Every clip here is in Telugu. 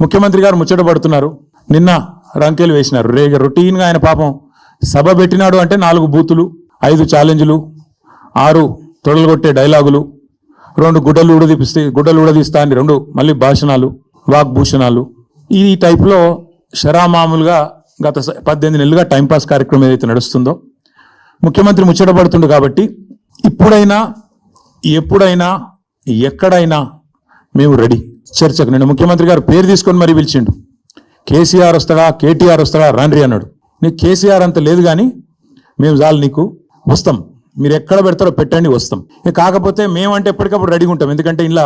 ముఖ్యమంత్రి గారు ముచ్చట పడుతున్నారు. నిన్న రంకెలు వేసినారు. రేగ రొటీన్గా ఆయన పాపం సభ పెట్టినాడు అంటే నాలుగు బూతులు ఐదు ఛాలెంజ్లు ఆరు తొడలుగొట్టే డైలాగులు రెండు గుడ్డలు ఊడదీపిస్తే గుడ్డలు ఊడదీస్తా అని రెండు మళ్ళీ భాషణాలు వాగ్భూషణాలు. ఈ టైప్లో షరామామూలుగా గత పద్దెనిమిది నెలలుగా టైంపాస్ కార్యక్రమం ఏదైతే నడుస్తుందో ముఖ్యమంత్రి ముచ్చటపడుతుండు కాబట్టి ఇప్పుడైనా ఎప్పుడైనా ఎక్కడైనా మేము రెడీ. చర్చకు నిన్న ముఖ్యమంత్రి గారు పేరు తీసుకొని మరీ పిలిచిండు. కేసీఆర్ వస్తాడా? కేటీఆర్ వస్తాడా? రండ్రి అన్నాడు. నీకు కేసీఆర్ అంత లేదు కానీ మేము చాలు నీకు వస్తాం. మీరు ఎక్కడ పెడతారో పెట్టండి వస్తాం. కాకపోతే మేమంటే ఎప్పటికప్పుడు రెడీగా ఉంటాం. ఎందుకంటే ఇలా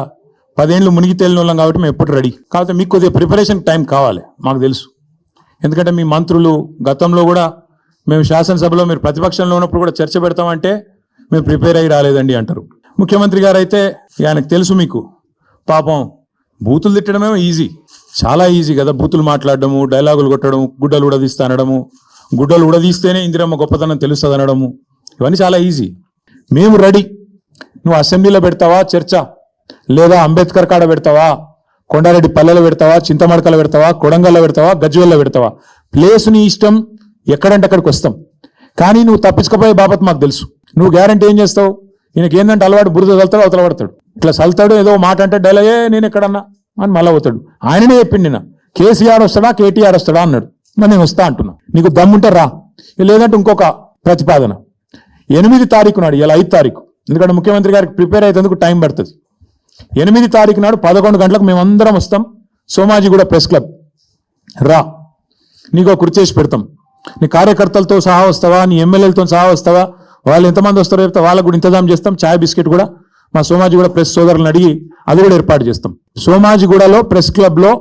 పదేళ్ళు మునిగి తేలిన వాళ్ళం కాబట్టి మేము ఎప్పుడు రెడీ కాకపోతే మీకు కొద్దిగా ప్రిపరేషన్ టైం కావాలి మాకు తెలుసు. ఎందుకంటే మీ మంత్రులు గతంలో కూడా మేము శాసనసభలో మీరు ప్రతిపక్షంలో ఉన్నప్పుడు కూడా చర్చ పెడతామంటే మేము ప్రిపేర్ అయ్యి రాలేదండి అంటారు. ముఖ్యమంత్రి గారు అయితే ఆయనకు తెలుసు మీకు. పాపం బూతులు తిట్టడమే ఈజీ. చాలా ఈజీ కదా బూతులు మాట్లాడడము డైలాగులు కొట్టడం గుడ్డలు ఉడదీస్తా అనడము గుడ్డలు ఉడదీస్తేనే ఇందిరమ్మ గొప్పతనం తెలుస్తుంది అనడము. ఇవన్నీ చాలా ఈజీ. మేము రెడీ. నువ్వు అసెంబ్లీలో పెడతావా చర్చ? లేదా అంబేద్కర్ కాడ పెడతావా? కొండారెడ్డి పల్లెలో పెడతావా? చింతమడకలో పెడతావా? కొడంగల్లో పెడతావా? గజ్వేల్లో పెడతావా? ప్లేస్ నీ ఇష్టం ఎక్కడంటే అక్కడికి వస్తాం. కానీ నువ్వు తప్పించకపోయే బాబత్ మాకు తెలుసు. నువ్వు గ్యారంటీ ఏం చేస్తావు? ఈయనకి ఏంటంటే అలవాటు బురద చల్తాడు అవతల పడతాడు. ఇట్లా చల్తాడు ఏదో మాట అంటే డైలాగే నేను ఎక్కడన్నా? అని మళ్ళా పోతాడు. ఆయననే చెప్పింది నిన్న కేసీఆర్ వస్తాడా కేటీఆర్ వస్తాడా? అన్నాడు. మరి నేను వస్తా అంటున్నా. నీకు దమ్ముంటే రా. లేదంటే ఇంకొక ప్రతిపాదన. ఎనిమిది తారీఖు నాడు ఇలా ఐదు తారీఖు. ఎందుకంటే ముఖ్యమంత్రి గారికి ప్రిపేర్ అయ్యేందుకు టైం పడుతుంది. ఎనిమిది తారీఖు నాడు పదకొండు గంటలకు మేమందరం వస్తాం. Somajiguda press club. రా. నీకు ఒక చేసి పెడతాం. నీ కార్యకర్తలతో సహా వస్తావా? నీ ఎమ్మెల్యేలతో సహా వస్తావా? వాళ్ళు ఎంతమంది వస్తారో చెప్తే వాళ్ళకు కూడా ఇంతజాం చేస్తాం. ఛాయ్ బిస్కెట్ కూడా. మా సోమాజిగూడ ప్రెస్ సోదరులను అడిగి అది కూడా ఏర్పాటు చేస్తాం. సోమాజిగూడలో ప్రెస్ క్లబ్లో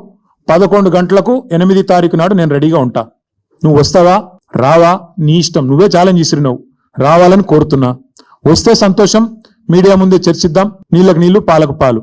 పదకొండు గంటలకు ఎనిమిది తారీఖు నాడు నేను రెడీగా ఉంటా. నువ్వు వస్తావా? రావా? నీ ఇష్టం. నువ్వే ఛాలెంజ్ ఇసిరినావు రావాలని కోరుతున్నా. వస్తే సంతోషం. మీడియా ముందే చర్చిద్దాం. నీళ్ళకు నీళ్ళు పాలకు పాలు.